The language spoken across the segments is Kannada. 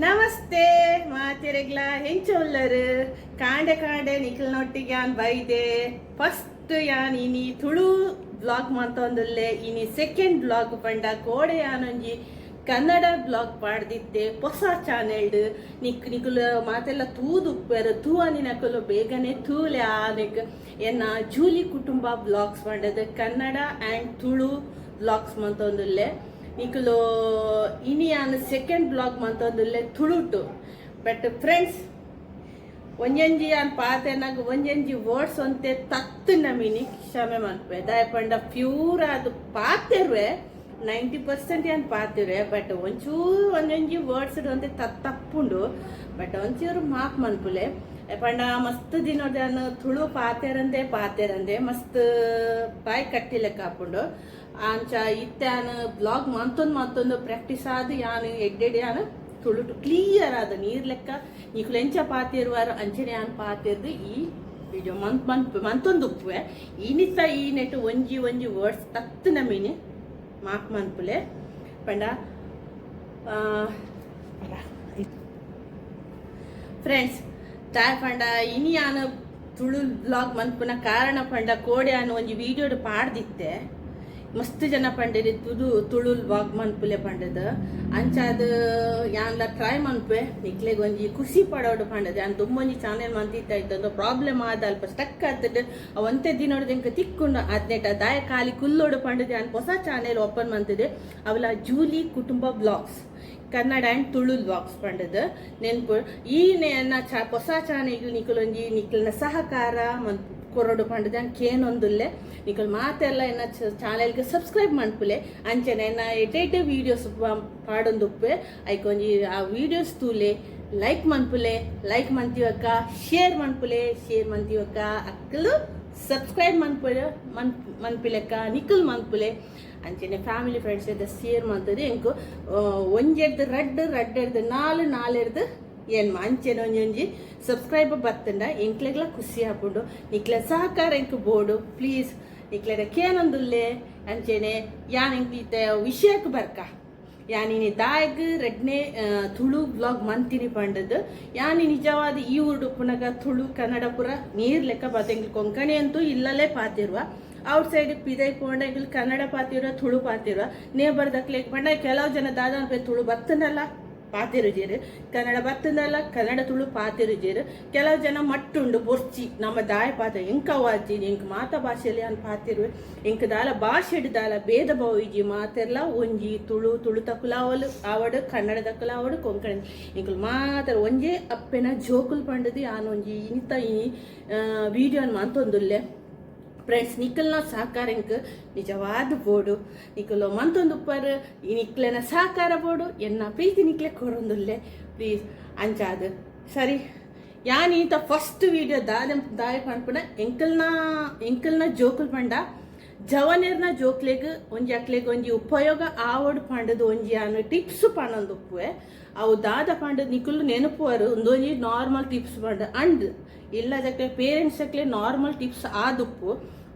ನಮಸ್ತೆ, ಮಾತಿರೆಗ್ಲ, ಹೆಂಚೊಲ್ಲರು. ಕಾಂಡೆ ಕಾಂಡೆ ನಿಖಿಲ್ನೊಟ್ಟಿಗೆ ಯಾನ್ ಬೈದೆ. ಫಸ್ಟ್ ಯಾನ್ ಇನಿ ತುಳು ಬ್ಲಾಗ್ ಮಂತೊಂದುಲ್ಲೆ ಇನಿ ಸೆಕೆಂಡ್ ಬ್ಲಾಗ್ ಪಂಡ ಕೋಡೆ ಯಾನೊಂಜಿ ಕನ್ನಡ ಬ್ಲಾಗ್ ಪಾಡ್ದಿತ್ತೆ ಹೊಸ ಚಾನೆಲ್ ನಿಕ್ ನಿಕುಲು ಮಾತೆಲ್ಲ ತೂದುಪ್ಪೆರು ತೂ ಅನಿನಕುಲು ಬೇಗನೆ ತೂಲೆ ಆನೆಕ್ ಎನ್ನ ಜೂಲಿ ಕುಟುಂಬ ಬ್ಲಾಗ್ಸ್ ಪಂಡದು ಕನ್ನಡ ಆ್ಯಂಡ್ ತುಳು ಬ್ಲಾಗ್ಸ್ ಮಂತೊಂದುಲ್ಲೆ ನಿಕುಲು ಯಾನ್ ಸೆಕೆಂಡ್ ಬ್ಲಾಗ್ ಮಂತೊಂದುಲ್ಲೆ ತುಳುಟು ಬಟ್ ಫ್ರೆಂಡ್ಸ್ ಒಂಜಂಜಿ ಪಾತೆನಗ್ ಪಾತೆನಾಗ ಒಂಜಂಜಿ ವರ್ಡ್ಸ್ ಒಂತೆ ತತ್ ನಮಿನಿ ಕ್ಷಮೆ ಮನ್ಪೆ ದಯಪಂಡ ಪ್ಯೂರ್ ಅದು ಪಾತೆರ್ವೆ, ನೈಂಟಿ ಪರ್ಸೆಂಟ್ ಏನ್ ಪಾತಿರೆ ಬಟ್ ಒಂಚೂರು ಒಂಜೊಂಜಿ ವರ್ಡ್ಸ್ ಒಂತೆ ತಪ್ಪುಂಡು ಬಟ್ ಒಂಚೂರು ಮಾಪ್ ಮನ್ಪುಲೆ. ಪಂಡ ಮಸ್ತ್ ದಿನೋದಾನ ತುಳು ಪಾತೆರಂದೆ ಪಾತೆರಂದೆ ಮಸ್ತ್ ಬಾಯಿ ಕಟ್ಟಿಲೆ ಕಾಪುಂಡು. ಆಂಚ ಇತ್ತಾನ ಬ್ಲಾಗ್ ಮಂತೊಂದು ಮಂತೊಂದು ಪ್ರಾಕ್ಟೀಸ್ ಆದ ಯಾನು ಎಡ್ಡೆಡ್ ಯಾನು ತುಳುಟು ಕ್ಲಿಯರ್ ಆದ ನೀರ್ ಲೆಕ್ಕ. ನೀಕು ಎಂಚ ಪಾತಿರುವಾರು ಅಂಚನೆ ಯಾನ್ ಪಾತಿರ್ದು ಈ ವಿಡಿಯೋ ಮಂತ್ ಮಂತ್ ಮಂತೊಂದು ಉಪ್ಪುವೆ ಇನಿತ ಈ ನೆಟ್ ಒಂಜಿ ಒಂಜಿ ವರ್ಡ್ಸ್ ತತ್ತು ನಮೀನಿ. ಮಾಕ್ ಮನ್ಪುಲೆ ಪಂಡ ಫ್ರೆಂಡ್ಸ್ ತಾಯ್ ಪಂಡ, ಇನಿ ಯಾನು ತುಳು ಬ್ಲಾಗ್ ಮನ್ಪುನ ಕಾರಣ ಪಂಡ ಕೋಡೆ ಯಾನು ಒಂಜಿ ವಿಡಿಯೋಡು ಪಾಡ್ದಿತ್ತೆ. ಮಸ್ತ್ ಜನ ಪಂಡಿರಿ ತುದು ತುಳು ವಾಗ್ ಮನ್ಪುಲೆ ಪಂಡದ. ಅಂಚಾದ, ಯಾನ್ಲ ಟ್ರೈ ಮನ್ಪೆ ನಿಕ್ಲೆಗ್ ಒಂಜಿ ಖುಷಿ ಪಡೋಡು ಪಂಡದ. ಯಾನ್ ತುಂಬೊಂಜಿ ಚಾನೆಲ್ ಮಂತಿತ್ತ ಇತ್ತಂದು ಪ್ರಾಬ್ಲಮ್ ಆದ ಅಲ್ಪ ಸ್ಟಕ್ ಆಗ್ತದೆ ಒಂತೆ ದಿನೋಡು ಎಂಕ ತಿಕ್ಕೊಂಡು ಅದ್ನೆಟ ದಾಯ ಖಾಲಿ ಕುಲ್ಲೋಡು ಪಂಡದ ಯಾನ್ ಹೊಸ ಚಾನೆಲ್ ಓಪನ್ ಮಂತಿದೆ. ಅವಲ Julie Kutumba blogs, Kannada and Tulu blogs ಪಂಡದ. ನೆನ್ಪು, ಈ ಹೊಸ ಚಾನೆಲ್ ನಿಖಲೊಂಜಿ ನಿಕಲ್ನ ಸಹಕಾರ ಮನ್ ಕೊರಡು ಪಂಡದ ಕೇನೊಂದುಲ್ಲೆ ನಿಕಲ್ ಮಾತೆಲ್ಲ ಎನ್ನ ಚಾನೆಲ್ಗೆ ಸಬ್ಸ್ಕ್ರೈಬ್ ಮನ್ಪುಲೆ ಅಂಚನೆ ಎನ್ನ ಎಡ್ಡೆ ವಿಡಿಯೋಸ್ ಪಾಡೊಂದುಪ್ಪೆ. ಐಕೊಂಜಿ ಆ ವಿಡಿಯೋಸ್ ತೂಲೆ. ಲೈಕ್ ಮನ್ಪುಲೆ. ಲೈಕ್ ಮಂತೀವಕ್ಕ ಶೇರ್ ಮನ್ಪುಲೆ. ಶೇರ್ ಮಂತೀವಕ್ಕ ಅಕ್ಕಲು ಸಬ್ಸ್ಕ್ರೈಬ್ ಮನ್ಪುಲೆ ಮನ್ ಮನ್ಪಿಲೆಕ್ಕ ನಿಕಲ್ ಮನ್ಪುಲೆ. ಅಂಚನೆ ಫ್ಯಾಮಿಲಿ ಫ್ರೆಂಡ್ಸ್ ಜೊತೆ ಶೇರ್ ಮಾಡ್ತದೆ. ಎಂಕು ಒಂಜೆಡ್ದು ರಡ್ ನಾಲ್ ನಾಲ್ ನಾಲೆಡ್ದು ಏನ್ ಅಂಚೆನ ಒಂಜೊಂಜಿ ಸಬ್ಸ್ಕ್ರೈಬ್ ಬರ್ತಂಡ ಎಂಕ್ಲೆಗ್ಲ ಖುಷಿ ಹಾಕೊಂಡು. ನಿಕ್ಲೆ ಸಹಕಾರ ಎಂಕ್ ಬೋಡು ಪ್ಲೀಸ್ ನಿಕ್ಲೆದ ಕೇನೊಂದುಲ್ಲೆ ಅಂಚೆನೆ, ಯಾನ್ ಎಂಕ್ ವಿಷಯಕ್ಕೆ ಬರ್ಕ. ಯಾನಿನಿ ದಾಯಗ್ ರೆಡ್ನೆ ತುಳು ಬ್ಲಾಗ್ ಮಂತಿನಿ ಪಂಡದು. ಯಾನಿ ನಿಜವಾದ ಈ ಊರು ಪುನಗ ತುಳು, ಕನ್ನಡ ಪುರ ನೀರ್ ಲೆಕ್ಕ ಪಾತೆಂಗ್ ಕೊಂಕಣಿ ಅಂತೂ ಇಲ್ಲಲೇ ಪಾತಿರುವ. ಔಟ್ ಸೈಡ್ ಪಿದೈ ಪೋಂಡಂಗಿಲ್ ಕನ್ನಡ ಪಾತಿರ ತುಳು ಪಾತಿರುವ. ನೇಬರ್ ಬರ್ದಕ್ಲೆ ಬಂಡ ಕೆಲವು ಜನ ದಾದ ತುಳು ಬತ್ತನಲ್ಲ. ಪಾತಿರುಜೇರು, ಕನ್ನಡ ಬತ್ತದಲ್ಲ, ಕನ್ನಡ ತುಳು ಪಾತಿರುಜೇರು. ಕೆಲವು ಜನ ಮಟ್ಟುಂಡು ಬೊರ್ಚಿ, ನಮ್ಮ ದಾಯ ಪಾತ್ರ ಎಂಕ ವಾಜಿ ಎಂಕ್ ಮಾತ ಭಾಷೆಯಲ್ಲಿ ಅನ್ ಪಾತಿರುವೆ. ಎಂಕ್ ದಾಲ ಭಾಷೆ ದಾಲ ಭೇದ ಭಾವ ಇಜಿ ಮಾತೆಲ್ಲ ಒಂಜಿ ತುಳು ತುಳು ತಕುಲಾವಲು ಆವಡು, ಕನ್ನಡ ತಕುಲಾವಡು ಕೊಂಕಣ. ಎಂಕುಲು ಮಾತ್ರ ಒಂಜೇ ಅಪ್ಪೆನ ಜೋಕುಲ್ ಪಂಡದಿ, ಆನೊಂಜಿ ಇಂತ ಈ ವಿಡಿಯೋನ್ ಮಂತೊಂದುಲ್ಲೆ. ಫ್ರೆಂಡ್ಸ್ ನಿಖಲ್ನ ಇಂಕ್ ನಿಜವಾದ ಬೋಡು ನಿಖಲು ಮಂತೊಂದು ಉಪ್ಪರ್ ಈ ನಿಕ್ಲೆನ ಸಹಕಾರ ಬೋಡು ಎನ್ನ ಪ್ರೀತಿ ನಿಕ್ಲೆ ಕೊರೊಂದುಲ್ಲೆ ಪ್ಲೀಸ್ ಅಂಚಾದ ಸರಿ ಯಾನ್ ಈತ ಫಸ್ಟ್ ವಿಡಿಯೋ ದಾದ ದಾಯ ಪಂಪನ ಎಂಕಲ್ನ ಎಂಕಲ್ನ ಜೋಕುಲ್ ಪಂಡ ಜವನೇರ್ನ ಜೋಕ್ಲೆಗ್ ಒಂಜಿ ಅಕ್ಲೆಗ್ ಒಂಜಿ ಉಪಯೋಗ ಆವಡ್ ಪಂಡದು ಒಂಜಿ ಅನ್ನ ಟಿಪ್ಸ್ ಪಂಡೊಂದು ಉಪ್ಪುವೆ ಅವು ದಾದ ಪಂಡ ನಿಕುಲು ನೆನಪುವರು ಒಂದೊಂದು ನಾರ್ಮಲ್ ಟಿಪ್ಸ್ ಪಂಡ. ಅಂಡ್ ಇಲ್ಲದಕ್ಕೆ ಪೇರೆಂಟ್ಸ್ ಅಕ್ಲೆ ನಾರ್ಮಲ್ ಟಿಪ್ಸ್ ಆದುಪ್ಪು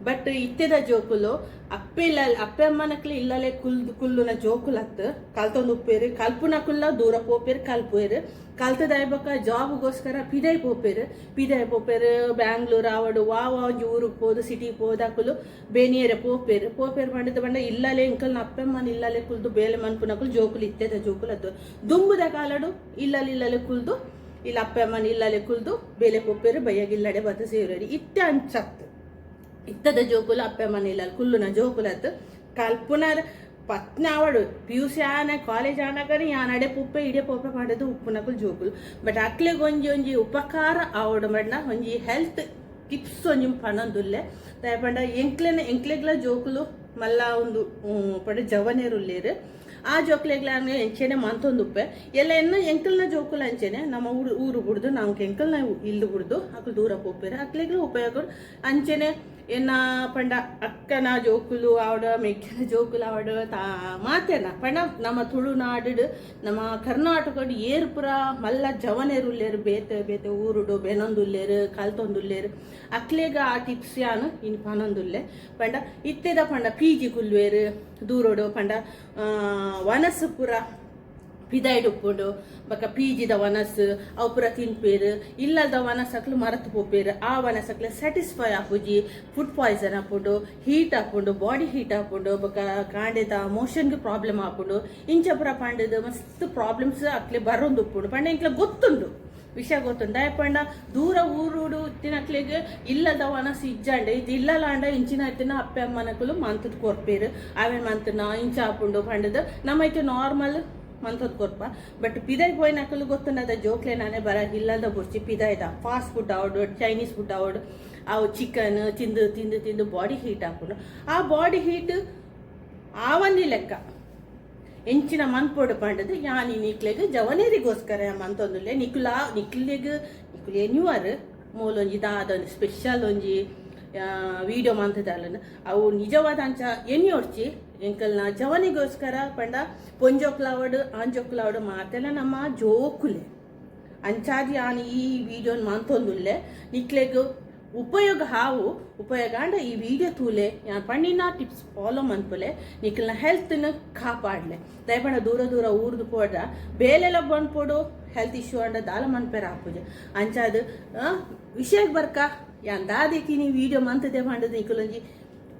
ಬಟ್ ಇತ್ತೆದ ಜೋಕುಲು ಅಪ್ಪ ಇಲ್ಲ ಅಪ್ಪೆ ಅಮ್ಮನಕ್ಲೆ ಇಲ್ಲಲೇ ಕುಲ್ದು ಕುಲ್ಲುನ ಜೋಕುಲತ್ ಕಲ್ತೊಂದು ಉಪ್ಪೇರು, ಕಲ್ಪುನ ಕುಲ್ಲ ದೂರ ಪೋಪೇರು, ಕಲ್ಪುವೇರು. ಕಲ್ತದ ಐಬಕ್ಕ ಜಾಬ್ಗೋಸ್ಕರ ಪಿದಾಯ್ ಪೋಪೇರು. ಪಿದಾಯ್ ಪೋಪೇರು, ಬ್ಯಾಂಗ್ಳೂರ್, ಆವಡು, ವಾವ ಒಂಜಿ ಊರಿಗೆ ಹೋದು ಸಿಟಿಗೆ ಹೋದಾಕುಲು ಬೇನಿಯರೆ ಪೋಪೇರು. ಪೋಪೇರು ಮಾಡಿದ ಬಂಡ ಇಲ್ಲಲೆ ಇಂಕಲ್ನ ಅಪ್ಪೆಮ್ಮನ ಇಲ್ಲಲೆ ಕುಲ್ದು ಬೇಲೆ ಮನ್ಪುನಕುಲು ಜೋಕುಲು, ಇತ್ತೆದ ಜೋಕುಲತ್ತು ದುಂಬುದ ಕಾಲಡು ಇಲ್ಲಲ್ಲಿ ಇಲ್ಲಲೆ ಕುಲ್ದು, ಇಲ್ಲ ಅಪ್ಪೆಮ್ಮನ ಇಲ್ಲಲೆ ಕುಲ್ದು ಬೇಲೆ ಪೋಪೇರು ಬಯ್ಯಾಗಿಲ್ಲಡೆ ಬತ್ತ ಸೇರಿ ಇತ್ತೆ ಅಂಚತ್ತು ಇತ್ತದ ಜೋಕುಲ ಅಪ್ಪೆ ಮನೆಯಲ್ಲಿ ಕುಲ್ಲುನ ಜೋಕುಲತ್ ಕಲ್ಪುನರ್ ಪತ್ನ ಅವಡು ಪಿ ಯು ಸಿ ಆನ ಕಾಲೇಜ್ ಆನಗರಿ ಯಾನಡೆ ಪುಪ್ಪೆ ಇಡೆ ಪೊಪ್ಪೆ ಮಾಡೋದು ಉಪ್ಪುನಕುಲು ಜೋಕುಲು. ಬಟ್ ಅಕ್ಲೆಗೆ ಒಂಜಿ ಒಂಜಿ ಉಪಕಾರ ಆವಡು ಮಡ್ನ ಒಂಜಿ ಹೆಲ್ತ್ ಟಿಪ್ಸ್ ಒಂಜಿ ಪಣಂದುಲ್ಲೆ. ದಯಪಂಡ ಎಂಕ್ಲೆನ, ಎಂಕ್ಲೆಗ್ಲ ಜೋಕುಲು ಮಲ್ಲ ಒಂದು ಪಡೆ ಜವನೇರುಲ್ಲೇರು. ಆ ಜೋಕ್ಲೆಗ್ಲ ಎಂಚೆನೆ ಮಂತೊಂದುಪ್ಪೆ. ಎಲ್ಲ ಇನ್ನೂ ಎಂಕಲ್ನ ಜೋಕುಲು ಅಂಚೆನೆ, ನಮ್ಮ ಊರು ಊರು ಬಿಡ್ದು ನಾವು ಎಂಕಲ್ನ ಇಲ್ಲಿ ಬಿಡ್ದು, ಅಕ್ಲು ದೂರ ಪೋಪೇರು. ಅಕ್ಲೆಗ್ಲ ಉಪಯೋಗ ಅಂಚೆನೆ ಎನ್ನ ಪಂಡ ಅಕ್ಕನ ಜೋಕುಲು ಆವಡ ಮೆಕ್ಕಿನ ಜೋಕುಲು ಆವಡ, ತಾ ಮಾತೇನ ಪಂಡ ನಮ್ಮ ತುಳುನಾಡು ನಮ್ಮ ಕರ್ನಾಟಕದ ಏರು ಪುರ ಮಲ್ಲ ಜವನೇರುಲ್ಲೇರು, ಬೇತೆ ಬೇತೆ ಊರುಡು ಬೆನೊಂದುಲ್ಲೇರು, ಕಲ್ತೊಂದುಲ್ಲೇರು, ಅಕ್ಲೇಗ ಆ ಟಿಪ್ಸ್ ಯಾನು ಪನೊಂದುಲ್ಲೆ. ಪಂಡ ಇತ್ತೆದ ಪಂಡ ಪಿ ಜಿ ಕುಲ್ವೇರು, ದೂರೋಡು ಪಂಡ ವನಸಪುರ ಪಿದಾಯ್ಡ್ ಉಪ್ಪುಂಡು ಬೊಕ ಪೀಜಿದ ವನಸ್, ಅವು ಪೂರ ತಿನ್ಪೇರು ಇಲ್ಲದ ವನಸಕ್ಲು ಮರತು ಪೋಪೇರು, ಆ ವನಸಕ್ಲು ಸ್ಯಾಟಿಸ್ಫೈ ಆಪುಜಿ ಫುಡ್ ಪಾಯ್ಸನ್ ಆಪುಂಡು ಹೀಟ್ ಆಪುಂಡು ಬಾಡಿ ಹೀಟ್ ಆಪುಂಡು, ಬೊಕ ಕಾಂಡೆದ ಮೋಷನ್ಗೆ ಪ್ರಾಬ್ಲಮ್ ಆಪುಂಡು, ಇಂಚ ಪುರ ಪಾಂಡೆದು ಮಸ್ತ್ ಪ್ರಾಬ್ಲಮ್ಸ್ ಅಕ್ಲೆ ಬರೋಂದು ಉಪ್ಪುಂಡು, ಪಂಡ ಇಂಕ್ಲ ಗೊತ್ತುಂಡು, ವಿಷಯ ಗೊತ್ತುಂಡು ಪಂಡ ದೂರ ಊರುಡು ಇಲ್ಲ ಇಲ್ಲದ ವನಸ್ ಇಜ್ಜಂಡೆ ಇದು ಇಲ್ಲಲಾಂಡ ಇಂಚಿನ ಇತ್ತಿನ ಅಪ್ಪೆ ಅಮ್ಮನಕ್ಕಲು ಮಂತದ್ ಕೊರ್ಪೇರು ಮಂತ ಮಂತನ ಇಂಚ ಆಪುಂಡು ಪಂಡದು ನಮ್ಮ ನಾರ್ಮಲ್ ಮಂತದ್ ಕೊರ್ಪ. ಬಟ್ ಪಿದಾಯ್ ಪೋಯ್ನಕಲು ಗೊತ್ತುನದ ಜೋಕ್ಲೆ ನಾನೇ ಬರ ಇಲ್ಲದ ಬುರ್ಚಿ ಪಿದಾಯ್ದ ಫಾಸ್ಟ್ ಫುಡ್ ಆವಡು ಚೈನೀಸ್ ಫುಡ್ ಆವಡು ಅವು ಚಿಕನ್ ತಿಂದು ತಿಂದು ತಿಂದು ಬಾಡಿ ಹೀಟ್ ಹಾಕೊಂಡು ಆ ಬಾಡಿ ಹೀಟ್ ಆವನ್ನಿ ಲೆಕ್ಕ. ಎಂಚಿನ ಮನ್ಪೋಡು ಪಂಡದು, ಯಾನಿ ನಿಕ್ಲೆಗ್ ಜವನೇರಿಗೋಸ್ಕರ ಮಂತೊಂದುಲ್ಲೆ. ನಿಕುಲ, ನಿಕ್ಲೆಗ್, ನಿಕುಲ್ ಎನ್ಯುವರ್ ಮೂಲೊಂಜಿ ದಾದೊಂದು ಸ್ಪೆಷಲ್ ಒಂಜಿ ವಿಡಿಯೋ ಮಂತದಲ್ಲ ಅವು ನಿಜವಾದ ಅಂಚ ಎನ್ಯೋಡ್ಚಿ ಎಂಕಲ್ನ ಜವನಿಗೋಸ್ಕರ ಪಂಡ ಪೊಂಜೊಕ್ಲಾವಡು, ಆಂಜೊಕ್ಲಾವಡು ಮಾತೆಲ್ಲ ನಮ್ಮ ಜೋಕುಲೆ. ಅಂಚಾದಿ ಆನ್ ಈ ವಿಡಿಯೋನ್ ಮಾಂತೊಂದುಲ್ಲೆ. ನಿಕ್ಲೆಗ್ ಉಪಯೋಗ ಹಾವು ಉಪಯೋಗ ಅಂಡ ಈ ವಿಡಿಯೋ ತೂಲೆ. ಯಾನ್ ಪಣ್ಣಿನ ಟಿಪ್ಸ್ ಫಾಲೋ ಮನ್ಪುಲೆ ಹೆಲ್ತ್ ಹೆಲ್ತ್ನ ಕಾಪಾಡ್ಲೆ. ದಯಪಣ ದೂರ ದೂರ ಊರ್ದು ಪೋಡ ಬೇಲೆಲ್ಲ ಬಂದ್ಪೋಡು ಹೆಲ್ತ್ ಇಶ್ಯೂ ಅಂಡ ದಾಲ ಮನ್ಪೇರ ಹಾಪುಜ. ಅಂಚಾದ ವಿಷಯಕ್ಕೆ ಬರ್ಕ. ಯಾನ್ ದಾದಿಕ್ಕಿ ನೀ ವಿಡಿಯೋ ಮಂತದೆ ಪಂಡದು ನಿಖಲೊಂಜಿ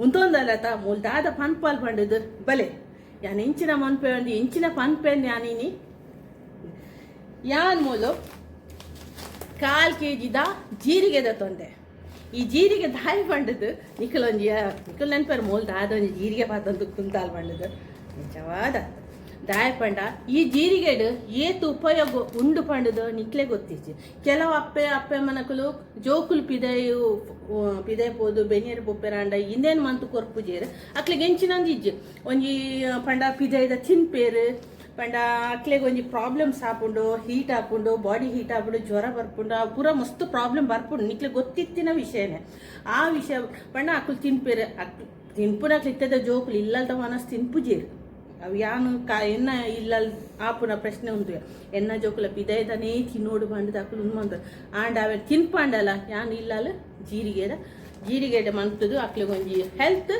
ಉಂತೊಂದಲ್ಲತ ಮುಲ್ದಾದ ಪನ್ಪಾಲ್ ಪಂಡದು ಬಲೆ, ಯಾನ್ ಇಂಚಿನ ಮನ್ಪೆ ಒಂದು ಇಂಚಿನ ಪನ್ಪೆನ್ ಯಾನಿನಿ ಯಾನ್ ಮೂಲು? ಕಾಲ್ ಕೆ ಜಿದ ಜೀರಿಗೆದ ತೊಂದೆ. ಈ ಜೀರಿಗೆ ದಾಯಿ ಪಂಡದು ನಿಖಲ್ ಒಂಜಿ ನಿಖಲ್ ನೆನ್ಪರ್ ಮೂಲ್ದಾದ ಒಂದು ಜೀರಿಗೆ ಪಾತಂದು ಕುಂತಾಲ್ ಪಂಡದು ನಿಜವಾದ. ದಾಯ ಪಂಡ ಈ ಜೀರಿಗೆಡು ಏತು ಉಪಯೋಗ ಉಂಡು ಪಂಡದು ನಿಕ್ಲೆ ಗೊತ್ತಿಜ್ಜಿ. ಕೆಲವು ಅಪ್ಪೆ ಅಪ್ಪೆ ಮನಕಲು ಜೋಕುಲು ಪಿದೆಯು ಪಿದೆ ಪೋದು, ಬೆನಿಯರ್ ಬೊಪ್ಪೆರಾಂಡ ಇಂದೇನು ಮಂತು ಕೊರ್ಪುಜೇರು ಅಕ್ಲಿಗೆ ಗೆಂಚಿನಂದು ಇಜ್ಜಿ. ಒಂಜಿ, ಪಂಡ ಪಿದೈದ ಚಿನ್ಪೇರು ಪಂಡ ಅಕ್ಲೆಗೆ ಒಂಜಿ ಪ್ರಾಬ್ಲಮ್ಸ್ ಆಪುಂಡು ಹೀಟ್ ಆಪುಂಡು ಬಾಡಿ ಹೀಟ್ ಆಪುಂಡು ಜ್ವರ ಬರ್ಪುಂಡು ಪೂರ ಮಸ್ತ್ ಪ್ರಾಬ್ಲಮ್ ಬರ್ಪುಂಡು, ನಿಕ್ಲೆ ಗೊತ್ತಿತ್ತಿನ ವಿಷಯನೇ. ಆ ವಿಷಯ, ಪಂಡ ಅಕ್ಲು ತಿನ್ಪೇರು, ಅಕ್ ತಿನ್ಪುನ ಕ್ಲಿತ್ತದ ಜೋಕುಲು ಇಲ್ಲದ ಮನಸ್ ತಿನ್ಪುಜೇರು ಅವು ಯಾನು ಕಾ, ಎನ್ನ ಇಲ್ಲಲ್ ಆಪುನ ಪ್ರಶ್ನೆ ಉಂಟು. ಎನ್ನ ಜೋಕುಲ ಪಿದೈದನೇ ತಿನ್ನೋಡು ಬಂಡು ದಾಕುಲು ಉಂದು ಆಂಡ ಅವೆ ತಿನ್ಪಾಂಡಲ್ಲ ಯಾನು ಇಲ್ಲಲ್ಲ ಜೀರಿಗೆದ. ಜೀರಿಗೆಡ ಮಂತದು ಒಂಜಿ ಹೆಲ್ತ್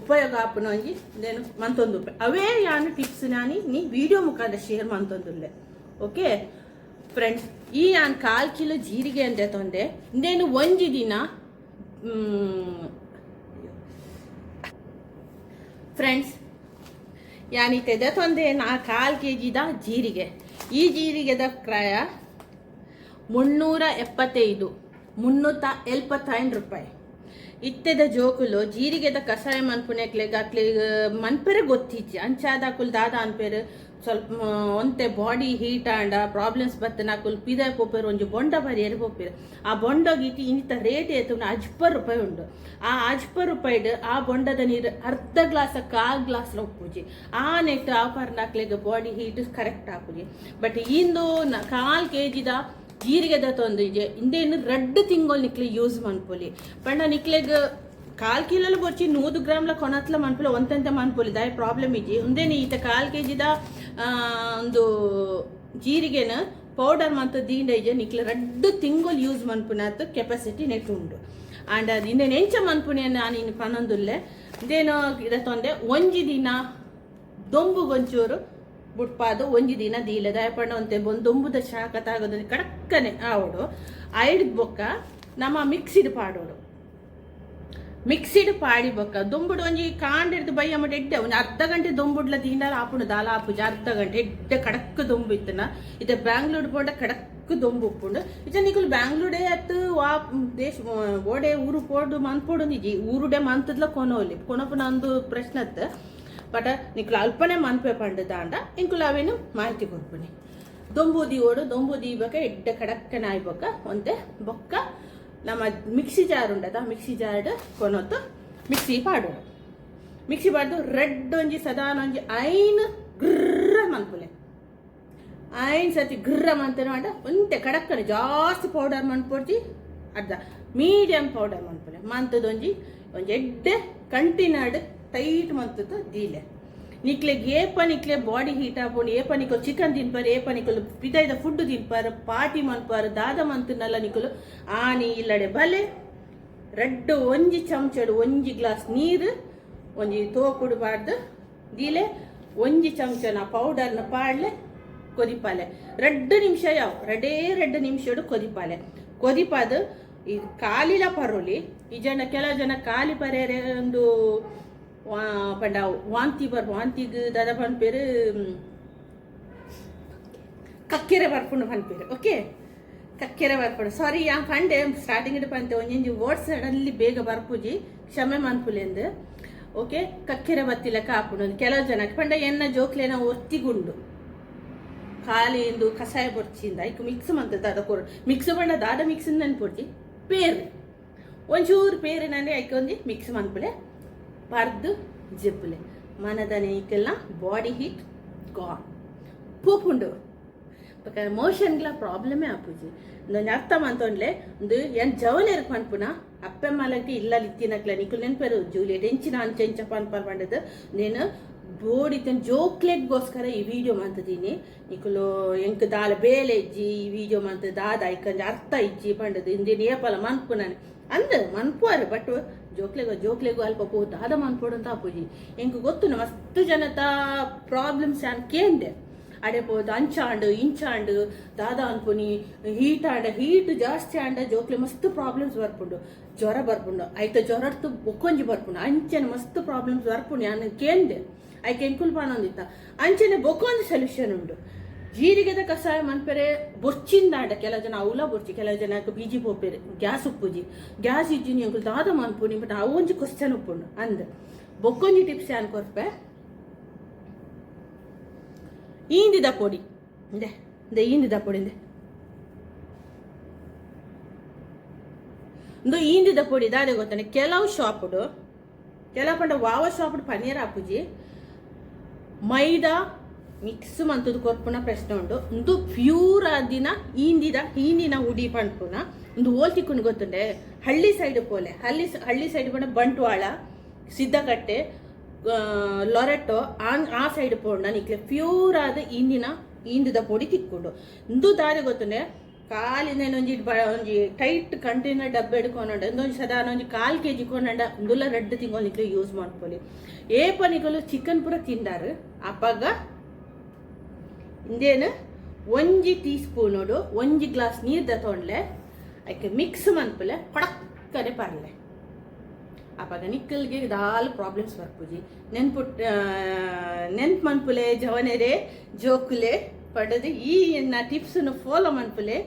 ಉಪಯೋಗ ಆಪುನ ಒಂಜಿ ದೇನು ಮಂತೊಂದು ಅವೇ ಯಾನು ಟಿಪ್ಸ್ ನಾನಿ, ನೀ ವಿಡಿಯೋ ಮುಖಾಂತರ ಶೇರ್ ಮಂತೊಂದುಲ್ಲೆ. ಓಕೆ? ಫ್ರೆಂಡ್ಸ್ ಈ ಯಾನ್ ಕಾಲ್ ಕಿಲೋ ಜೀರಿಗೆ ಅಂತ ತೊಂದೆ ಇನ್ನೇನು ಒಂಜಿ ದಿನ ಫ್ರೆಂಡ್ಸ್ ಯಾನಿ ತೆದೆ ತೊಂದೆ ನಾ ಕಾಲ್ ಕೆ ಜಿದ ಜೀರಿಗೆ. ಈ ಜೀರಿಗೆದ ಕ್ರಯ ಮುನ್ನೂರ ಎಪ್ಪತ್ತೈದು ಮುನ್ನೂತ ಎಲ್ಪತ್ತೈದು ರೂಪಾಯಿ. ಇತ್ತೆದ ಜೋಕುಲು ಜೀರಿಗೆದ ಕಷಾಯ ಮನ್ಪುನೆಕ್ಲೆಗ್ ಅಕ್ಲೆಗ್ ಮನ್ಪೆರೆ ಗೊತ್ತಿಜ್ಜಿ. ಅಂಚಾದ ದಾದ ಅನ್ಪೆರ್ ಸ್ವಲ್ಪ ಒಂತೆ ಬಾಡಿ ಹೀಟ್ ಆಂಡ ಪ್ರಾಬ್ಲಮ್ಸ್ ಬತ್ತನ ಅಕುಲ್ ಪಿದಾಯ್ ಪೋಪೆರ್ ಒಂಜಿ ಬೊಂಡ ಬಾರಿ ಎರಿ ಪೋಪೆರ್ ಆ ಬೊಂಡೋಗಿಟ್ಟು ಇಂತ ರೇಟ್ ಏತು ಅಜ್ಪರ್ ರೂಪಾಯಿ ಉಂಡು ಆ ಅಜ್ಪರ್ ರೂಪಾಯಿ ಆ ಬೊಂಡದ ನೀರು ಅರ್ಧ ಗ್ಲಾಸ್ ಕಾಲ್ ಗ್ಲಾಸ್ ಉಪ್ಪುಜಿ ಆ ನೆಟ್ ಆ ಪರ್ನಾಕ್ಲೆಗ್ ಬಾಡಿ ಹೀಟ್ ಕರೆಕ್ಟ್ ಹಾಕುಜಿ. ಬಟ್ ಇಂದು ಕಾಲ್ ಕೆ ಜಿದ ಜೀರಿಗೆದ ತೊಂದಿಜೆ ಇಂದೇನು ರಡ್ಡ್ ತಿಂಗೊಲ್ ನಿಕ್ಲೆ ಯೂಸ್ ಮನ್ಪೊಲಿ. ಪಂಡ ನಿಕ್ಲೆಗ್ ಕಾಲ್ ಕಿಲೋಲು ಬರ್ಚಿ ನೂರು ಗ್ರಾಮ್ಲ ಕೊನತ್ಲ ಮನ್ಪೊಲಿ, ಒಂತೆಂತ ಮನ್ಪೊಲಿ, ದಾಯ ಪ್ರಾಬ್ಲಮ್ ಇಜ್ಜಿ ಉಂದೇನು ಈತ ಕಾಲ್ ಕೆ ಜಿದ ಒಂದು ಜೀರಿಗೆನ ಪೌಡರ್ ಮತ್ತು ದೀಂಡೈಜೆ ನಿಕ್ಲ ರಡ್ಡು ತಿಂಗುಲ್ ಯೂಸ್ ಮನ್ಪುನಾತ್ ಕೆಪಾಸಿಟಿ ನೆಟ್ ಉಂಡು. ಆಂಡ್ ಅದು ಇಂದೇನು ಎಂಚ ಮನ್ಪುನಿ ನಾನು ಇನ್ನು ಪನೊಂದುಲ್ಲೆ. ಇದೇನು ಇದ ತೊಂದೆ, ಒಂಜಿ ದಿನ ದೊಂಬು ಗೊಂಚೂರು ಬುಟ್ಪಾದು ಒಂಜಿ ದಿನ ದೀಲೆ. ದಯಪಣ್ಣ ಒಂತೆ ಒಂದು ದೊಂಬುದ ಶಾಖ ತಾಗೋದ್ರೆ ಕಡಕ್ಕನೆ ಆವಡು. ಐಡ್ ಬೊಕ್ಕ ನಮ್ಮ ಮಿಕ್ಸಿಡ್ ಪಾಡೋಡು. ಮಿಕ್ಸಿಡ್ ಪಾಡಿ ಬೊಕ್ಕ. ದೊಂಬುಡು ಒಂಜಿ ಕಾಂಡಿಡ್ದು ಬಯ್ಯ ಮಟ್ಟ ಎಡ್ಡೆ. ಒಂದು ಅರ್ಧ ಗಂಟೆ ದೊಂಬುಡ್ಲ ದೀಂಡಲ ಆಪುಂಡು ದಾಲ ಆಪುಜ. ಅರ್ಧ ಗಂಟೆ ಎಡ್ಡೆ ಕಡಕ್ ದೊಂಬು ಇತ್ತನ ಇತ್ತೆ ಬ್ಯಾಂಗ್ಳೂರ್ ಪೋಂಡ ಕಡಕ್ ದೊಂಬು ಉಪ್ಪುಂಡು ಇತ್ತ ನಿಕುಲು ಬ್ಯಾಂಗ್ಳೂರೇ ಅತ್ ವಾ, ದೇಶ ಓಡೆ ಊರು ಪೋಡು ಮನ್ಪೋಡು ನಿಜಿ. ಊರುಡೆ ಮಂತದ್ಲ ಕೊನೋಲಿ. ಕೊನಪು ಒಂದು ಪ್ರಶ್ನೆ ಅತ್ತ. ಬಟ್ ನಿಕುಲು ಅಲ್ಪನೆ ಮನ್ಪೆ ಪಂಡ ದಾಂಡ. ಇಂಕುಲು ಅವೇನು ಮಾಹಿತಿ ಕೊಡ್ಪುನಿ ದೊಂಬುದಿ ಓಡು, ದೊಂಬುದಿ ಬೊಕ್ಕ ಎಡ್ಡೆ ಕಡಕ್ಕನೆ ಆಯ್ಬೊಕ್ಕ ಒಂತೆ ಬೊಕ್ಕ ನಮ್ಮ ಮಿಕ್ಸಿ ಜಾರ್ ಉಂಡದ ಮಿಕ್ಸಿ ಜಾರ್ಡ್ ಕೊನೊತ್ತು ಮಿಕ್ಸಿ ಪಾಡೋಡು ಮಿಕ್ಸಿ ಪಾಡ್ದು ರೆಡ್ ಒಂಜಿ, ಸದಾನ ಒಂಜಿ, ಐನ್ ಗ್ರ ಮನ್ಪುಲೆ. ಐನ್ ಸತಿ ಗ್ರ ಮಂತನ ಮಾಡ ಕಡಕ್ಕನೆ ಜಾಸ್ತಿ ಪೌಡರ್ ಮನ್ಪೊಡ್ಜಿ ಅರ್ಧ ಮೀಡಿಯಂ ಪೌಡರ್ ಮನ್ಪುಲೆ. ಮಂತದೊಂಜಿ ಒಂಜಿ ಎಡ್ಡೆ ಕಂಟಿನಡ್ ಟೈಟ್ ಮಂತದ್ದು ದೀಲೆ. ನಿಕ್ಲೆಗೆ ಏಪ ನಿಕ್ಲೆ ಬಾಡಿ ಹೀಟ್ ಆಪುಂಡು ಏಪ ಚಿಕನ್ ತಿನ್ಪಾರು ಏಪ ನಿಕಲ್ ಪಿತಾಯ್ದ ಫುಡ್ ತಿನ್ಪಾರು ಪಾಟಿ ಮನ್ಪಾರು ದಾದ ಮಂತನಲ್ಲ ಆ ಆನಿ ಇಲ್ಲಡೆ ಬಲೆ ರಡ್ಡು ಒಂಜಿ ಚಮಚಡು, ಒಂಜಿ ಗ್ಲಾಸ್ ನೀರು, ಒಂಜಿ ತೋಕುಡು ಬಾರ್ದು ದೀಲೆ ಒಂಜಿ ಚಮಚನ ಪೌಡರ್ನ ಪಾಡ್ಲೆ கொதிப்பாலே ನಿಮಿಷ ಯಾವ? ஆகும் ரெண்டே ரெண்டு நிமிஷோடு கொதிப்பாலே ಈ ಕಾಲಿಲ பரொலி ಈ ಜನ ಕೆಲವು ಜನ ಕಾಲಿ ಪರ್ಯಾಯ ಒಂದು ವಾ- ಪಂಡ ವಾಂತಿ ಬರ್ ವಾಂತಿಗ್ பண் பேர் ಕಕ್ಕೆರೆ ಬರ್ಪುಂಡು ಪನ್ಪೇರು ಓಕೆ ಕಕ್ಕೆರೆ ಬರ್ಪುಂಡು ಸಾರಿ ಯಾ ಪಂಡೆ ಸ್ಟಾರ್ಟಿಂಗ್ ಇಡ್ ಪಂತೆ ಒಂಜಿ ವರ್ಡ್ಸ್ ಸಡನ್ಲಿ ಬೇಗ ಬರ್ಪುಜಿ ಕ್ಷಮೆ ಮನ್ಪುಲೆಂದು ಓಕೆ ಕಕ್ಕೆರೆ ಬತ್ತಿಲ ಕಾಪುಂಡು ಕೆಲವು ಜನಕ್ಕೆ ಪಂಡ ಎನ್ನ ಜೋಕ್ಲೇನ ಒತ್ತಿಗುಂಡು ಖಾಲಿ ಇಂದು ಕಷಾಯ ಬೊರ್ಚಿಂದ ಐಕ್ ಮಿಕ್ಸ್ ಮಂತ ದಾದ ಕೊರ ಮಿಕ್ಸ್ ಬಂಡ ದಾದ ಮಿಕ್ಸ್ ನೆನ್ಪೊಡ್ತಿ ಪೇರು ಒಂಚೂರು ಪೇರು ಐಕ್ ಒಂದಿ ಮಿಕ್ಸ್ ಮನ್ಪುಲೆ ಪರ್ದು ಜೆಪ್ಪುಲೆ ಮನದ ಈಕೆಲ್ಲ ಬಾಡಿ ಹೀಟ್ ಗಾನ್ ಪೂಪುಂಡು ಬಕ ಮೋಷನ್ಗ್ಲ ಪ್ರಾಬ್ಲಮೇ ಆಪುಜಿ. ಒಂದು ಅರ್ಥ ಮಂತೊಂಡ್ಲೆ ಒಂದು ಏನ್ ಜವಲೇರ್ ಪನ್ಪುನ ಅಪ್ಪೆ ಮಲಗಿ ಇಲ್ಲ ಲಿತ್ತಿನಕ್ಲ ನಿಕ್ಲು. ನೆನ್ಪೆರು, ಜೂಲಿಯಟ್ ಎಂಚಿನ ಅಂಚ ಎಂಚ ಪನ್ಪರ್ ಪಂಡದು నేను ಬೋಡಿತನ್ ಜೋಕ್ಲೆಟ್ಗೋಸ್ಕರ ಈ ವಿಡಿಯೋ ಮಂತದೀನಿ ನಿಕುಲು ಎಂಕ್ ದಾಲ ಬೇಲೆ ಇಜ್ಜಿ ಈ ವಿಡಿಯೋ ಮಂತ ದಾದ ಐಕಂಜ ಅರ್ಥ ಇಜ್ಜಿ ಪಂಡದು. ಇಂದಿನ ಏಪಲ ಮನ್ಪು ನಾನು. ಅಂದ ಬಟ್ ಜೋಕ್ಲೆಗೋ ಜೋಕ್ಲೆಗೋ ಅಲ್ಪ ಪೋ ದಾದ ಮನ್ಪೋಡು ಅಂತ ಆಪುಜಿ ಎಂಕ್ ಗೊತ್ತು ಮಸ್ತ್ ಜನತ ಪ್ರಾಬ್ಲಮ್ಸ್ ಯಾನ್ ಕೇಂದೆ ಅಡೆ ಪೋದು ಅಂಚಾಂಡು ಇಂಚಾಂಡು ದಾದ ಅನ್ಪುನಿ ಹೀಟ್ ಆಂಡ ಹೀಟ್ ಜಾಸ್ತಿ ಆಂಡ ಜೋಕ್ಲೆ ಮಸ್ತ್ ಪ್ರಾಬ್ಲಮ್ಸ್ ಬರ್ಪುಂಡು ಜ್ವರ ಬರ್ಪುಂಡು ಐತ ಜ್ವರಡ್ತು ಬೊಕ್ಕೊಂಜಿ ಬರ್ಪುಂಡು ಅಂಚನೆ ಮಸ್ತ್ ಪ್ರಾಬ್ಲಮ್ಸ್ ಬರ್ಪುಂಡು ನಾನು ಕೇಂದೆ ಐಕೆ ಎಂಕುಲ್ ಪಾನೊಂದಿತ್ತ ಅಂಚನೆ ಬೊಕ್ಕೊಂದು ಸೊಲ್ಯೂಷನ್ ಉಂಡು ಜೀರಿಗೆದ ಕಷಾಯ ಮನ್ಪೆರೆ ಬೊರ್ಚಿಂದಾಂಡ ಕೆಲ ಜನ ಅವಲ ಬೊರ್ಚಿ, ಕೆಲ ಜನ ಬೀಜಿ ಪೋಪೆರೆ. ಗ್ಯಾಸ್ ಉಪ್ಪುಜಿ. ಗ್ಯಾಸ್ ಇಜ್ಜಿನಿ ಅಂಕುಲು ದಾದ ಮನ್ಪುನಿ, ಬಟ್ ಅವೊಂಜಿ ಕ್ವಶನ್ ಉಪ್ಪುಂಡು. ಅಂದ್. ಬೊಕ್ಕೊಂಜಿ ಟಿಪ್ಸ್ ಯಾನ್ ಕೊರ್ಪೆ? ಈಂದಿದ ಪೊಡಿ. ಇಂದೆ ಈಂದಿದ ಪೊಡಿ ಇಂದೆ ಇಂದು ಈಂದಿದ ಪೊಡಿ ದಾದೆ ಗೊತ್ತಾನೆ, ಕೆಲವು ಶಾಪುಡು ಕೆಲವು ಪಂಡ ವಾವ ಶಾಪುಡು ಪನ್ನೀರ್ ಹಾಪುಜಿ ಮೈದಾ ಮಿಕ್ಸ್ ಮಂತದ ಕೊರ್ಪುನ ಪ್ರಶ್ನೆ ಉಂಟು. ಒಂದು ಪ್ಯೂರ್ ಆದಿನ ಈಂದಿದ ಈಂದಿನ ಉಡಿ ಪಂಡ್ಪುನ ಒಂದು ಓಲ್ತಿಕೊಂಡು ಗೊತ್ತುಂಡೆ ಹಳ್ಳಿ ಸೈಡ್ ಪೋಲೆ. ಹಳ್ಳಿ ಹಳ್ಳಿ ಸೈಡ್ ಪಂಡ ಬಂಟ್ವಾಳ ಸಿದ್ದಕಟ್ಟೆ ಲೊರೆಟೊ ಆ ಆ ಸೈಡ್ ಪೋಂಡ ನಿಕ್ಲೆ ಪ್ಯೂರ್ ಆದ ಇಂದಿನ ಇಂದಿದ ಪೊಡಿ ತಿಕ್ಕೊಂಡು. ಒಂದು ದಾರಿ ಗೊತ್ತುಂಡೆ ಕಾಲಿನ ಒಂಜಿ ಒಂಜಿ ಟೈಟ್ ಕಂಟೈನರ್ ಡಬ್ಬೆ ಹಿಡ್ಕೊಂಡ ಒಂದೊಂದು ಸದಾನ ಒಂಜಿ ಕಾಲ್ ಕೆ ಜಿ ಕೊಂಡ ಇಂದುಲ್ಲ ರೆಡ್ ತಿಂಗಳು ನಿಕ್ಲೆ ಯೂಸ್ ಮಾಡ್ಕೊಳ್ಳಿ ಏ ಪನಿಗಳು ಚಿಕನ್ ಪೂರ ತಿಂದಾರು, ಅಪ್ಪಾಗ ಇಂದೇನು? ಒಂಜಿ ಟೀ ಸ್ಪೂನೋಡು ಒಂಜಿ ಗ್ಲಾಸ್ ನೀರು ತಗೊಂಡ್ಲೆ ಅದಕ್ಕೆ ಮಿಕ್ಸ್ ಮನ್ಪಲೆ ಪಡಕ್ಕನೆ ಪರ್ಲೆ. ಅಪ್ಪಾಗ ನಿಕ್ಕಲ್ಗೆ ದಾಲ್ ಪ್ರಾಬ್ಲಮ್ಸ್ ಬರ್ಪುಜಿ. ನೆನ್ಪುಟ್ ನೆನ್ಪು ಮನ್ಪುಲೆ ಜವನೆರೆ, ಜೋಕುಲೆ, ಪಡೆದು ಈ ಎನ್ನ ಟಿಪ್ಸನ್ನು ಫಾಲೋ ಮನ್ಪುಲೆ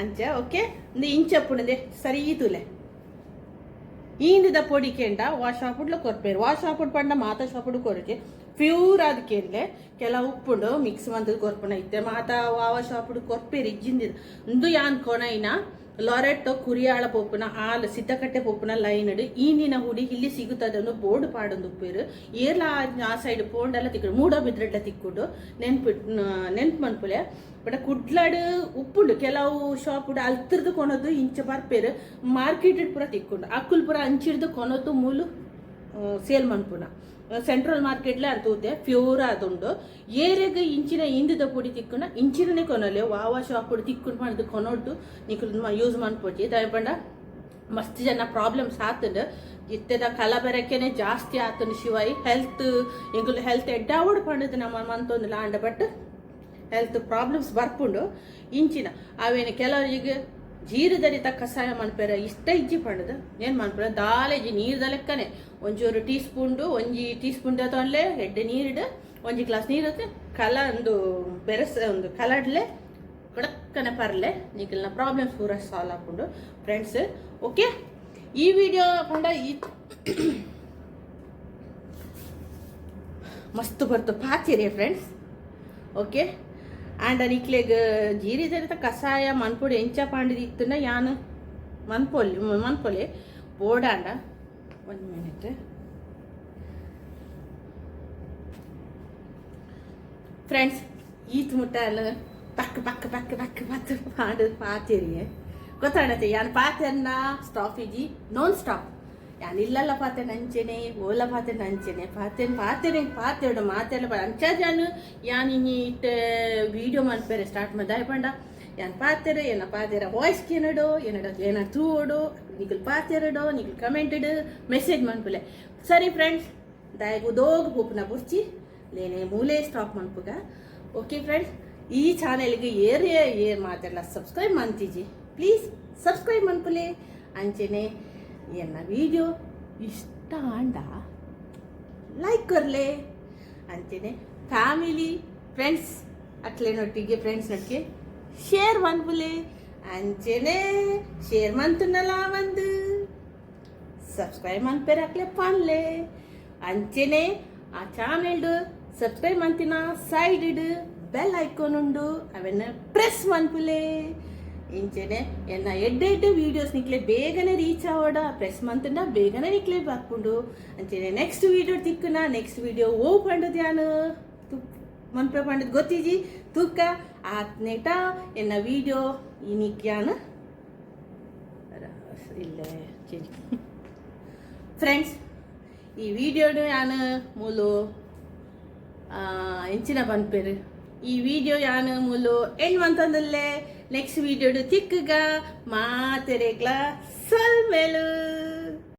ಅಂಚ, ಓಕೆ ಒಂದು ಇಂಚಪ್ಪುಣದೆ ಸರಿ ತುಲೆ. ಈಂದಿದ ಪೊಡಿ ಕೆಂಡ ವಾಶ್ ಹಾಪುಡ್ಲ ಕೊರ್ಪೇರು. ವಾಶ್ ಪಂಡ ಮಾತ ಶಾಪುಡು ಕೊರಚೆ ಪ್ಯೂರ್ ಆದ ಕೇಂದ್ಲೆ ಕೆಲ ಉಪ್ಪುಂಡು ಮಿಕ್ಸ್ ಮಂದ್ ಕೊರ್ಪುನ ಇತ್ತೆ. ಮಾತ ವಾವ ಶಾಪುಡು ಕೊರ್ಪೇರು ಇಜ್ಜಿಂದಿದ. ಉಂದು ಯಾನ್ ಕೊನೈನ ಲೊರೆಟ್ಟು ಕುರಿಯಾಳ ಪೋಪುನ ಆಲ್ ಸಿದ್ದಕಟ್ಟೆ ಪೊಪ್ಪುನ ಲೈನಡ್, ಈನಿನ ಹುಡಿ ಇಲ್ಲಿ ಸಿಗುತ್ತದೆ ಅನ್ನೋ ಬೋರ್ಡ್ ಪಾಡೊಂದು ಉಪ್ಪೇರು ಏರ್ಲ ಆ- ಸೈಡ್ ಪೋಂಡೆಲ್ಲ ತಿಕ್ಕೊಂಡು, ಮೂಡೋ ಬಿದ್ರೆಡ್ಲ ತಿಕ್ಕೊಂಡು. ನೆನ್ಪು ನೆನ್ಪು ಮನ್ಪುಲೆ. ಬಟ್ ಕುಡ್ಲಾಡ್ ಉಪ್ಪುಂಡು, ಕೆಲವು ಶಾಪ್ ಅಲ್ತಿರ್ದು ಕೊನೋದು ಇಂಚ ಬರ್ಪೇರು ಮಾರ್ಕೆಟ್ ಪೂರ ತಿಕ್ಕೊಂಡು. ಅಕ್ಕುಲ್ ಪೂರ ಅಂಚಿಡ್ದು ಕೊನೋದು ಮೂಲು ಸೇಲ್ ಮನ್ಪುನ. ಸೆಂಟ್ರಲ್ ಮಾರ್ಕೆಟ್ಲೆ ಅಂತೂತೆ ಪ್ಯೂರ್ ಆದುಂಡು ಏರೆಗ್ ಇಂಚಿನ ಇಂದಿದ ಪುಡಿ ತಿಕ್ಕುನ, ಇಂಚಿನನೆ ಕೊನಲೆ ವಾವ ಶಾಪ್ ತಿಕ್ಕುಂಡು ಮಾಡಿದ ಕೊನೊಡ್ಡು ನೀವು ಯೂಸ್ ಮಾಡ್ಕೊಟ್ಟಿ ದಯಪಂಡ ಮಸ್ತ್ ಜನ ಪ್ರಾಬ್ಲಮ್ಸ್ ಆತಂಡ್. ಇತ್ತೆದ ಕಲಬೆರಕೆನೆ ಜಾಸ್ತಿ ಆತನ ಶಿವಾಯಿ. ಹೆಲ್ತ್ ಎಂಕುಲು ಹೆಲ್ತ್ ಎಡ್ಡಾವುಡ್ ಪಂಡದು ನಮ್ಮ ಮಂತೊಂದು ಲಾಂಡ ಬಟ್ ಹೆಲ್ತ್ ಪ್ರಾಬ್ಲಮ್ಸ್ ಬರ್ಪುಂಡು. ಇಂಚಿನ, ಅವೇನು ಕೆಲವರಿಗೆ ಜೀರದರಿತ ಕಷಾಯ ಮನ್ಪೇರ ಇಷ್ಟ ಇಜ್ಜಿ ಪಂಡದ ಏನು ಮನ್ಪೇರ ದಾಲೆಜಿ ನೀರ್ದ ಲೆಕ್ಕನೆ ಒಂಚೂರು ಟೀ ಸ್ಪೂನ್ಡು ಒಂಜಿ ಟೀ ಸ್ಪೂನ್ ತೊಗೊಂಡ್ಲೆ ಎಡ್ಡೆ ನೀರಿಡು, ಒಂಜಿ ಗ್ಲಾಸ್ ನೀರು ಕಲ ಒಂದು ಬೆರೆಸ, ಒಂದು ಕಲಡ್ಲೆ, ಕೊಡಕ್ಕನೆ ಪರ್ಲೆ. ನಿಖಿಲ್ನ ಪ್ರಾಬ್ಲಮ್ಸ್ ಪೂರ ಸಾಲ್ವ್ ಹಾಕೊಂಡು ಫ್ರೆಂಡ್ಸ್ ಓಕೆ ಈ ವಿಡಿಯೋ ಪಂಡ ಈ ಮಸ್ತ್ ಬರ್ತು ಪಾಚಿರಿ ಫ್ರೆಂಡ್ಸ್ ಓಕೆ ಆಂಡ ನಿಕ್ಲೆಗ್ ಜೀರಿ ಜರಿತ ಕಷಾಯ ಮನ್ಪೊಡಿ ಎಂಚ ಪಾಂಡಿದಿತ್ತುಂಡ ಯಾನ್ ಮನ್ಪೊಲಿ ಮನ್ಪೊಲಿ ಬೋಡಾಂಡ ಒಂದು ಮಿನಿಟ್ ಫ್ರೆಂಡ್ಸ್ ಈತ್ ಮುಟ್ಟಾಲ ಪಕ್ಕ ಪಕ್ಕ ಪಕ್ಕ ಪಕ್ಕ ಪಕ್ಕ ಪಾಡು ಪಾತೆರಿಗೆ ಗೊತ್ತಾಡತ್ತೆ ಯಾನ್ ಪಾತೆರ್ನ ಸ್ಟಾಪ್ ಇಜಿ ನೋನ್ ಸ್ಟಾಪ್ ಪಾತೆ ನಂಚೆನೆ ಓಲ ಪಾತೆ ನಂಚೆನೆ ಪಾತೆ ಪಾತೆನೆ ಪಾತೆಡು ಮಾತೆಲ್ಲ ಅಂಚ ಜಾನು ಯಾನ್ ಇನ್ನಿ ಇಟ್ಟ ವಿಡಿಯೋ ಮನ್ಪೇರೆ ಸ್ಟಾರ್ಟ್ ಮಾಡ್ದ ಪಂಡ. ಯಾನ್ ಪಾತೆರ ಏನ ಪಾತೆರ ವಾಯ್ಸ್ ಕೇನಡು, ಏನಡ ಏನ ತೂಡು ನಿಗುಲ್ ಪಾತೆರಡು ನಿಗುಲ್ ಕಮೆಂಟೆಡ್ ಮೆಸೇಜ್ ಮನ್ಪುಲೆ. ಸರಿ ಫ್ರೆಂಡ್ಸ್ ದಾಯಗು ದೋಗ್ ಪೂಪನ ಬುರ್ಚಿ, ಲೇನೆ ಮೂಲೆ ಸ್ಟಾಪ್ ಮನ್ಪುಗ. ಓಕೆ ಫ್ರೆಂಡ್ಸ್ ಈ ಚಾನೆಲ್ಗೆ ಏರ್ ಏರ್ ಮಾತೆಲ್ಲ ಸಬ್ಸ್ಕ್ರೈಬ್ ಮಾಡ್ತೀಜಿ ಪ್ಲೀಸ್ ಸಬ್ಸ್ಕ್ರೈಬ್ ಮನ್ಪುಲೆ. ಅಂಚೆನೆ ಎನ್ನ ವಿಡಿಯೋ ಇಷ್ಟ ಅಂಡ ಲೈಕ್ ಕೊರ್ಲೆ ಅಂಚೆನೆ ಫ್ಯಾಮಿಲಿ ಫ್ರೆಂಡ್ಸ್ ಅಟ್ಲೇನೊಟ್ಟಿಗೆ ಫ್ರೆಂಡ್ಸ್ನೊಟ್ಟಿಗೆ ಶೇರ್ ಮನ್ಪುಲೆ ಅಂಚೆನೆ ಶೇರ್ ಮಂತುನಲ್ಲ ಒಂದು ಸಬ್ಸ್ಕ್ರೈಬ್ ಮನ್ಪೇರ್ ಹಾಕ್ಲೆ ಪಾನ್ಲೆ ಅಂಚೆನೆ ಆ ಚಾನೆಲ್ ಸಬ್ಸ್ಕ್ರೈಬ್ ಮಂತಿನ ಸೈಡ್ ಇಡು ಬೆಲ್ ಐಕಾನ್ ಉಂಡು ಅವನ್ನ ಪ್ರೆಸ್ ಮನ್ಪುಲೆ ಇಂಚೆನೆ ಎನ್ನ ಎಡ್ಡೆ ಎಡ್ಡೆ ವೀಡಿಯೋಸ್ ನಿಕ್ಲೆ ಬೇಗನೆ ರೀಚ್ ಆವಡ ಪ್ರೆಸ್ ಮಂತ್ನ ಬೇಗನೆ ನಿಕ್ಲೆ ಬಾಕ್ಪುಂಡು ಅಂಚೆನೆ ನೆಕ್ಸ್ಟ್ ವೀಡಿಯೋ ತಿಕ್ಕುನ ನೆಕ್ಸ್ಟ್ ವೀಡಿಯೋ ಓ ಪಂಡ ಧ್ಯಾನ. ಮನ್ಪ್ರ ಪಂಡದ್ ಗೊತ್ತಿಜಿ? ತುಕ್ಕ ಆತ್ನೇಟ ಎನ್ನ ವೀಡಿಯೋ ಈ ನಿಕ್ಯಾನ ಇಲ್ಲ ಫ್ರೆಂಡ್ಸ್ ಈ ವಿಡಿಯೋ ಯಾನು ಮೂಲು ಆ, ಬಂದ್ಪೇರು ಈ ವಿಡಿಯೋ ಯಾನು ಮೂಲು ಎಂಡ್ ಮಂತಂದಲ್ಲೇ ನೆಕ್ಸ್ಟ್ ವಿಡಿಯೋಡು ತಿಕ್ಕಗ ಮಾತೆರೆಗ್ಲ ಸಲ್ಮೇಲು